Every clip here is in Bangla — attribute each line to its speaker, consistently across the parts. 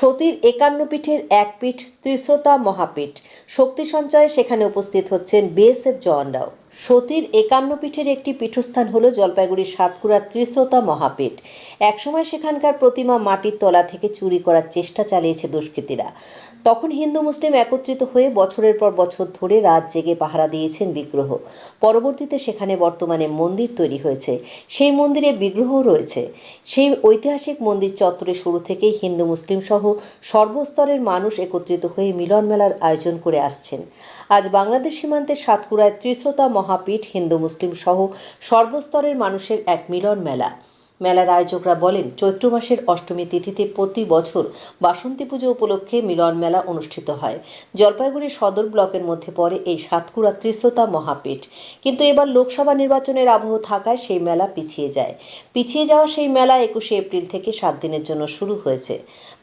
Speaker 1: সতীর একান্ন পীঠের এক পীঠ ত্রিশ্রোতা মহাপীঠ। শক্তি সঞ্চয়ে সেখানে উপস্থিত হচ্ছেন বিএসএফ জওয়ানরাও। সতীর একান্ন পীঠের একটি পীঠস্থান হল জলপাইগুড়ির সাতকুড়ার ত্রিশ্রোতা মহাপীঠ। একসময় সেখানকার প্রতিমা মাটির তলা থেকে চুরি করার চেষ্টা চালিয়েছে দুষ্কৃতীরা। তখন হিন্দু মুসলিম একত্রিত হয়ে বছরের পর বছর ধরে রাত জেগে পাহারা দিয়েছেন বিগ্রহ। পরবর্তীতে সেখানে বর্তমানে মন্দির তৈরি হয়েছে। সেই মন্দিরে বিগ্রহ রয়েছে। সেই ঐতিহাসিক মন্দির চত্বরে শুরু থেকেই হিন্দু মুসলিম সহ সর্বস্তরের মানুষ একত্রিত হয়ে মিলন মেলার আয়োজন করে আসছেন। আজ বাংলাদেশ সীমান্তের সাতকুড়ায় ত্রিশ্রোতা মহাপীঠ হিন্দু মুসলিম সহ সর্বস্তরের মানুষের এক মিলন মেলা। মেলার আয়োজকরা বলেন, চৈত্র মাসের অষ্টমী তিথিতে প্রতি বছর বাসন্তী পুজো উপলক্ষে মিলন মেলা অনুষ্ঠিত হয়। জলপাইগুড়ি সদর ব্লকের মধ্যে পড়ে এই সাতকুড়া ত্রিশ্রোতা মহাপীঠ। কিন্তু এবার লোকসভা নির্বাচনের আবহ থাকায় সেই মেলা পিছিয়ে যায়। পিছিয়ে যাওয়া সেই মেলা একুশে এপ্রিল থেকে সাত দিনের জন্য শুরু হয়েছে।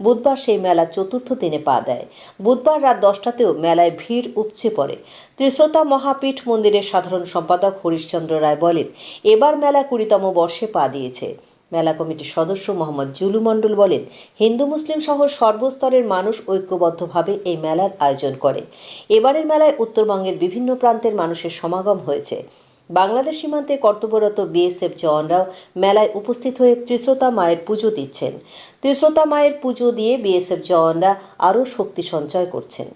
Speaker 1: বুধবার সেই মেলা চতুর্থ দিনে পা দেয়। বুধবার রাত দশটাতেও মেলায় ভিড় উপচে পড়ে। ত্রিশ্রোতা মহাপীঠ মন্দিরের সাধারণ সম্পাদক হরিশ্চন্দ্র রায় বলেন, এবার মেলা কুড়িতম বর্ষে পা দিয়েছে। মেলা কমিটির সদস্য মোহাম্মদ জুলু মণ্ডল বলেন, হিন্দু মুসলিম সহ সর্বস্তরের মানুষ ঐক্যবদ্ধভাবে এই মেলার আয়োজন করে। এবারের মেলায় উত্তরবঙ্গের বিভিন্ন প্রান্তের মানুষের সমাগম হয়েছে। বাংলাদেশ সীমান্তে কর্তব্যরত বিএসএফ জওয়ানরাও মেলায় উপস্থিত হয়ে ত্রিশ্রোতা মায়ের পুজো দিচ্ছেন। ত্রিশ্রোতা মায়ের পুজো দিয়ে বিএসএফ জওয়ানরা আরও শক্তি সঞ্চয় করছেন।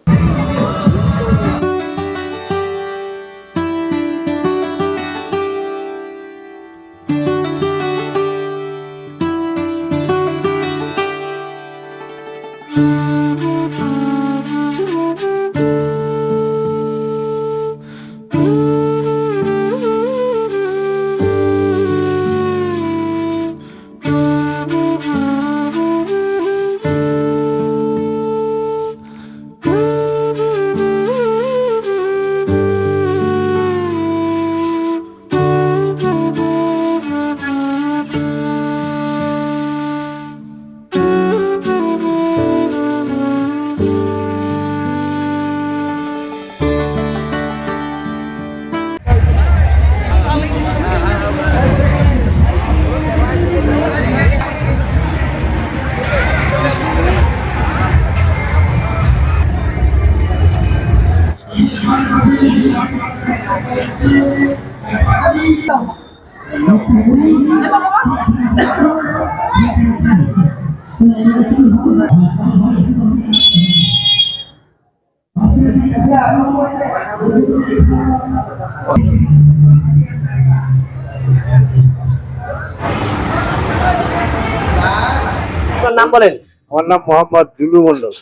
Speaker 2: আপনার নাম বলেন?
Speaker 3: আমার নাম মোহাম্মদ জুলু মন্ডল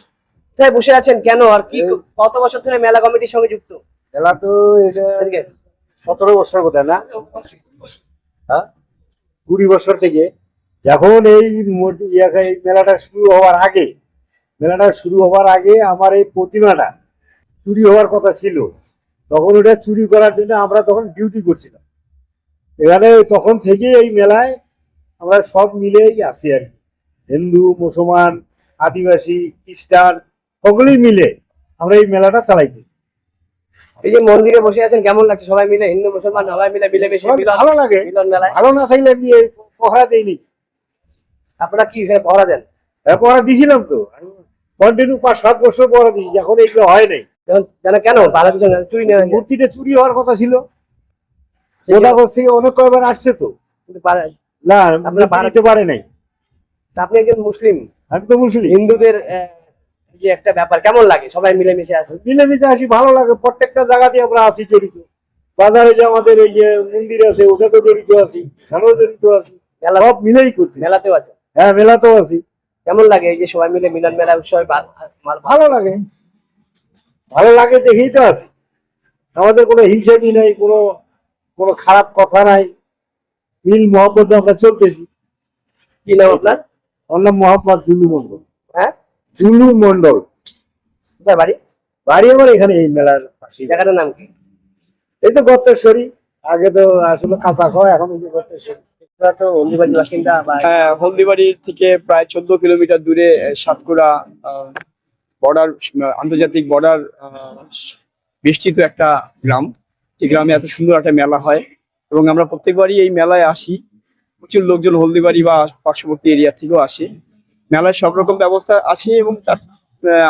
Speaker 2: বসে আছেন? কেন? আর কি কত বছর ধরে মেলা কমিটির সঙ্গে যুক্ত?
Speaker 3: খেলা তো সতেরো বছর কোথায় না? হ্যাঁ? কুড়ি বছর থেকে। যখন এই এই মেলাটা শুরু হওয়ার আগে মেলাটা শুরু হওয়ার আগে আমার এই প্রতিমাটা চুরি হওয়ার কথা ছিল। তখন ওটা চুরি করার জন্য আমরা তখন ডিউটি করছিলাম। এখানে তখন থেকে এই মেলায় আমরা সব মিলেই আছি আর কি। হিন্দু মুসলমান আদিবাসী খ্রিস্টান সকলেই মিলে আমরা এই মেলাটা চালাইতেছি।
Speaker 2: এই যে মন্দিরে বসে আছেন কেমন লাগছে? সবাই মিলে হিন্দু মুসলমান সবাই মিলে মিলে বেশি
Speaker 3: ভালো লাগে। ভালো না থাকলে পহরা দেইনি।
Speaker 2: আপনারা কি এখানে পহরা দেন?
Speaker 3: হ্যাঁ, পহরা তো। কন্টিনিউ পাঁচ সাত বছর পহরা দিয়েছি এখন এইগুলো হয় নাই।
Speaker 2: কেন চুরি
Speaker 3: মূর্তিটা চুরি হওয়ার কথা ছিল।
Speaker 2: সেই
Speaker 3: গোদাগজ থেকে অনেক কয়বার আসছে তো। না
Speaker 2: আপনারা
Speaker 3: দিতে পারে নাই।
Speaker 2: আপনি একজন মুসলিম।
Speaker 3: আমি তো মুসলিম।
Speaker 2: হিন্দুদের যে একটা ব্যাপার কেমন লাগে? সবাই মিলেমিশে আছে
Speaker 3: মিলেমিশে আসি ভালো লাগে। প্রত্যেকটা জায়গাতে আমরা আছি জড়িত। বাজারে যে আমাদের এই যে মন্দির আছে ওটা তো জড়িত আছি এখানেও জড়িত আছি।
Speaker 2: মেলা
Speaker 3: সব মিলেই করছি।
Speaker 2: মেলাতেও আছে?
Speaker 3: হ্যাঁ মেলাতেও আছি।
Speaker 2: কেমন লাগে এই যে সবাই মিলে মিলন মেলা উৎসবে?
Speaker 3: ভালো লাগে। ভালো লাগে দেখেই তো আছি। আমাদের কোনো হিংসামি নাই কোনো কোনো খারাপ কথা নাই। মিল মহব্বত আমরা চলতেছি।
Speaker 2: কি নাম আপনার?
Speaker 3: আমার নাম মোহাম্মদ জুলু মন্ডল
Speaker 2: হ্যাঁ?
Speaker 3: জুলু মন্ডল
Speaker 2: বাড়ি
Speaker 3: বাড়ি? আমার এখানে এই মেলার পাশে।
Speaker 2: জায়গাটার নাম কি?
Speaker 3: এই তো গত্তেশ্বরী। আগে তো আসলে কাঁচা খাওয়া এখন এই যে গত্তেশ্বরী।
Speaker 2: হলদিবাড়ির বাসিন্দা বা
Speaker 4: হ্যাঁ হলদিবাড়ি থেকে প্রায় চোদ্দ কিলোমিটার দূরে সাতকুড়া বর্ডার আন্তর্জাতিক বর্ডার একটা গ্রাম। এই গ্রামে এত সুন্দর একটা মেলা হয়। এবং আমরা প্রত্যেকবারই এই মেলায় আসি। প্রচুর লোকজন হলদিবাড়ি বা পার্শ্ববর্তী এরিয়া থেকেও আসে। মেলায় সব রকম ব্যবস্থা আছে এবং তার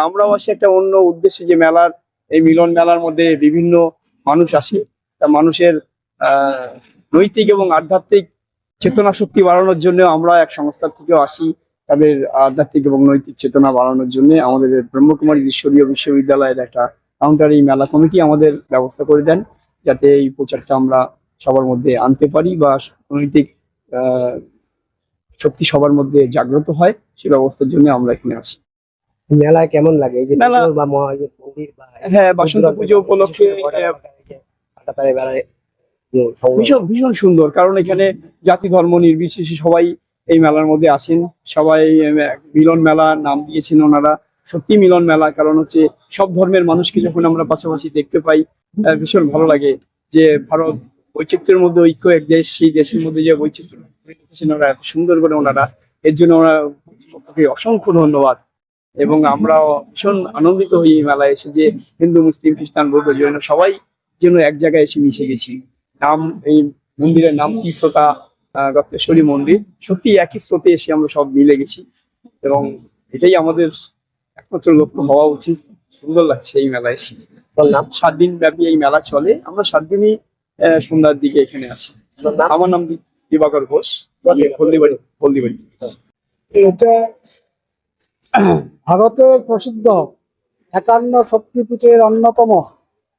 Speaker 4: আমরাও আসি একটা অন্য উদ্দেশ্যে যে মেলার, এই মিলন মেলার মধ্যে বিভিন্ন মানুষ আসে। তা মানুষের নৈতিক এবং আধ্যাত্মিক চেতনা শক্তি বাড়ানোর জন্য আমরা এক সংস্থার থেকেও আসি। তাদের আধ্যাত্মিক এবং নৈতিক চেতনা বাড়ানোর জন্য আমাদের ব্রহ্মকুমারী ঈশ্বরীয় বিশ্ববিদ্যালয়ের একটা কাউন্টার এই মেলা কমিটি আমাদের ব্যবস্থা করে দেন, যাতে এই প্রচারটা আমরা সবার মধ্যে আনতে পারি বা নৈতিক শক্তি সবার মধ্যে জাগ্রত হয় সে ব্যবস্থার জন্য আমরা এখানে আসি
Speaker 2: মেলায় কেমন লাগে? এই যে
Speaker 4: মেলা-
Speaker 2: বা মহা- এই যে মন্দির বা
Speaker 4: হ্যাঁ বাসন্ত পুজো উপলক্ষে আহ,
Speaker 2: কাটাতারে মেলায় যে সংগ্রাম।
Speaker 4: ভীষণ ভীষণ সুন্দর কারণ এখানে জাতি ধর্ম নির্বিশেষে সবাই এই মেলার মধ্যে আসেন। সবাই মিলন মেলা নাম দিয়েছেন ওনারা। সত্যি মিলন মেলা কারণ হচ্ছে সব ধর্মের মানুষকে যখন আমরা পাশাপাশি দেখতে পাই ভীষণ ভালো লাগে যে ভারত বৈচিত্র্যের মধ্যে ঐক্য এক দেশ সেই দেশের মধ্যে যে বৈচিত্র্য। ওরা এত সুন্দর করে ওনারা এর জন্য ওরা অসংখ্য ধন্যবাদ। এবং আমরাও ভীষণ আনন্দিত হই এই মেলায় এসে যে হিন্দু মুসলিম খ্রিস্টান বৌদ্ধ জৈন সবাই যেন এক জায়গায় এসে মিশে গেছি। নাম এই মন্দিরের নাম কি শ্রোতা আহ, গপ্তেশ্বরী মন্দির। সত্যি একই স্রোতে এসে আমরা সব মিলে গেছি। এবং এটাই আমাদের একমাত্র লক্ষ্য হওয়া উচিত। সুন্দর লাগছে এই মেলায় এসে।
Speaker 2: নাম?
Speaker 4: সাত দিন ব্যাপী এই মেলা চলে। আমরা সাত দিনই সন্ধ্যার দিকে এখানে আসি আমার নাম দিবাকর ঘোষ হলদিবাড়ি হলদিবাড়ি।
Speaker 5: এটা ভারতের প্রসিদ্ধ একান্ন শক্তিপীঠের অন্যতম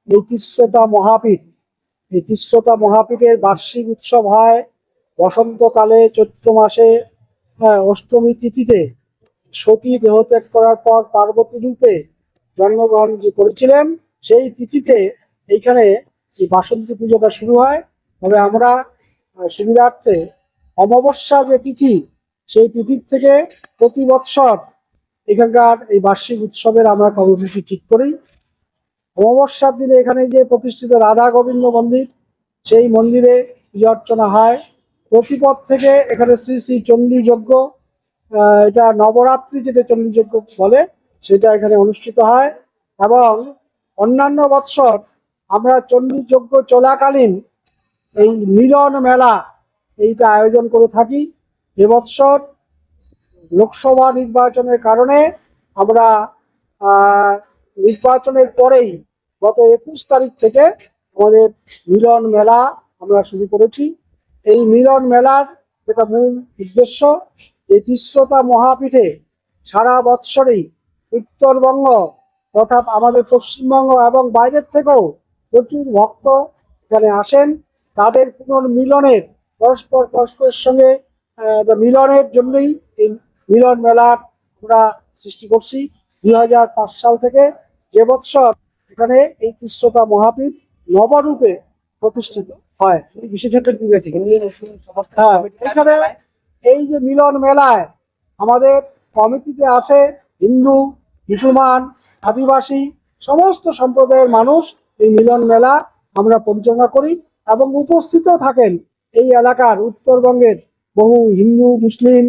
Speaker 5: এই তিস্রতা মহাপীঠ। এই তিস্রতা মহাপীঠের বার্ষিক উৎসব হয় বসন্তকালে চৈত্র মাসে হ্যাঁ, অষ্টমী তিথিতে। সতী দেহত্যাগ করার পর পার্বতী রূপে জন্মগ্রহণ করেছিলেন। সেই তিথিতে এইখানে এই বাসন্তী পুজোটা শুরু হয়। তবে আমরা সুবিধার্থে অমাবস্যা যে তিথি, সেই তিথির থেকে প্রতি বৎসর এখানকার এই বার্ষিক উৎসবের আমরা কর্মসূচি ঠিক করি। অমাবস্যার দিনে এখানে যে প্রতিষ্ঠিত রাধা গোবিন্দ মন্দির, সেই মন্দিরে পূজা অর্চনা হয়। প্রতিপদ থেকে এখানে শ্রী শ্রী চণ্ডী যজ্ঞ এটা নবরাত্রি যেটা চণ্ডী যজ্ঞ বলে, সেটা এখানে অনুষ্ঠিত হয়। এবং অন্যান্য বৎসর আমরা চণ্ডী যজ্ঞ চলাকালীন এই মিলন মেলা এইটা আয়োজন করে থাকি। এবছর লোকসভা নির্বাচনের কারণে আমরা নির্বাচনের পরেই গত একুশ তারিখ থেকে আমাদের মিলন মেলা আমরা শুরু করেছি। এই মিলন মেলার যেটা মূল উদ্দেশ্য, এই তিস্রতা মহাপীঠে সারা বৎসরেই উত্তরবঙ্গ তথা আমাদের পশ্চিমবঙ্গ এবং বাইরের থেকেও প্রচুর ভক্ত এখানে আসেন। তাদের পুনর্মিলনের পরস্পর পরস্পরের সঙ্গে মিলনের জন্যই এই মিলন মেলার আমরা সৃষ্টি করছি। দুই হাজার পাঁচ সাল থেকে যে বৎসর এখানে এই তিস্রতা মহাপীঠ নবরূপে প্রতিষ্ঠিত হয়।
Speaker 2: সমস্ত
Speaker 5: হ্যাঁ এখানে এই যে মিলন মেলায় আমাদের কমিটিতে আছে হিন্দু মুসলমান আদিবাসী সমস্ত সম্প্রদায়ের মানুষ এই মিলন মেলা আমরা পরিচালনা করি। এবং উপস্থিত থাকেন এই এলাকার উত্তরবঙ্গের বহু হিন্দু মুসলিম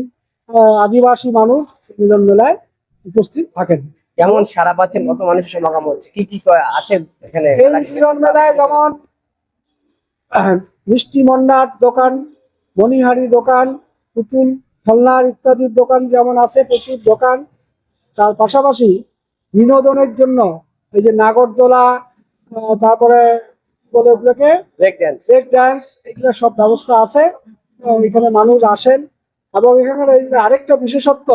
Speaker 5: আদিবাসী মানুষ মিলন মেলায় উপস্থিত থাকেন।
Speaker 2: যেমন সারা পাচ্ছেন? কত মানুষের সমাগম হচ্ছে? কি কি আছে এখানে?
Speaker 5: এই মিলন মেলায় যেমন মিষ্টি মন্ডার দোকান মণিহারি দোকান পুতুল খেলনার ইত্যাদির দোকান যেমন আছে প্রচুর দোকান। তার পাশাপাশি বিনোদনের জন্য এই যে নাগরদোলা তারপরে বলে ওগুলোকে
Speaker 2: ব্রেক ড্যান্স
Speaker 5: ব্রেক ডান্স এগুলো সব ব্যবস্থা আছে। এখানে মানুষ আসেন। এবং এখানে আরেকটা বিশেষত্ব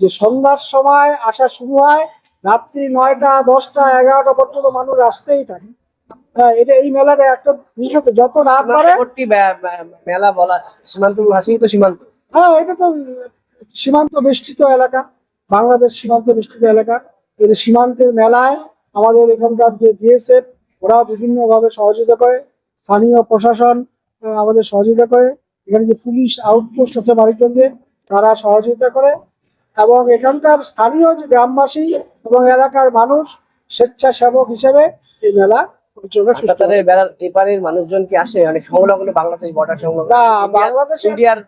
Speaker 5: যে সন্ধ্যার সময় আসা শুরু হয় রাত্রি নয়টা দশটা এগারোটা পর্যন্ত মানুষ আসতেই থাকে। হ্যাঁ এটা এই মেলার একটা বিশেষত্ব। যত রাত বাড়ে
Speaker 2: মেলা বলা সীমান্ত তো সীমান্ত।
Speaker 5: হ্যাঁ এটা তো সীমান্ত বেষ্টিত এলাকা। বাংলাদেশ সীমান্ত বেষ্টিত এলাকা। সীমান্তের মেলায় আমাদের এখানকার যে বিএসএফ ওরা বিভিন্নভাবে সহযোগিতা করে স্থানীয় প্রশাসন আমাদের সহযোগিতা করে। এখানে যে পুলিশ আউটপোস্ট আছে মানিকগঞ্জে তারা সহযোগিতা করে এবং এখানকার স্থানীয় যে গ্রামবাসী এবং এলাকার মানুষ স্বেচ্ছাসেবক হিসেবে এই মেলা
Speaker 2: বেড়ার এপারের মানুষজন কি আসে? অনেক সংলগ্ন বাংলাদেশ বর্ডার সংলগ্ন
Speaker 5: না
Speaker 2: ইন্ডিয়ার-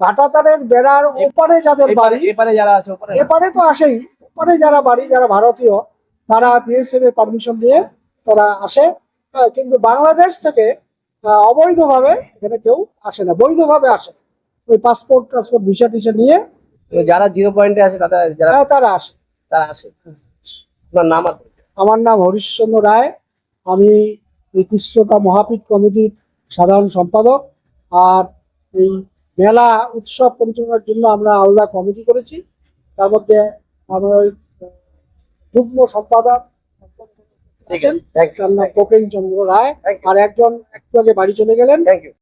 Speaker 5: কাটাতারের বেড়ার ওপারে যাদের বাড়ি
Speaker 2: এপারে যারা আছে
Speaker 5: এপারে তো আসেই। ওপারে যারা বাড়ি যারা ভারতীয় তারা বিএসএফ এর পারমিশন দিয়ে তারা আসে কিন্তু বাংলাদেশ থেকে অবৈধভাবে এখানে কেউ আসে না বৈধভাবে আসে। ওই পাসপোর্ট টাসপোর্ট ভিসা টিসা নিয়ে
Speaker 2: যারা জিরো পয়েন্টে আছে তারা যারা
Speaker 5: হ্যাঁ, তারা আসে।
Speaker 2: তারা আসে। আপনার নাম
Speaker 5: আমার নাম হরিশ্চন্দ্র রায়। আমি এই তিস্রতা মহাপীঠ কমিটির সাধারণ সম্পাদক। আর এই মেলা উৎসব পরিচালনার জন্য আমরা আলাদা কমিটি করেছি। তার মধ্যে আমার ওই যুগ্ম সম্পাদক আছেন? একজন নাম কোপেন চন্দ্র রায় আর একজন একটু আগে বাড়ি চলে গেলেন।
Speaker 2: Thank you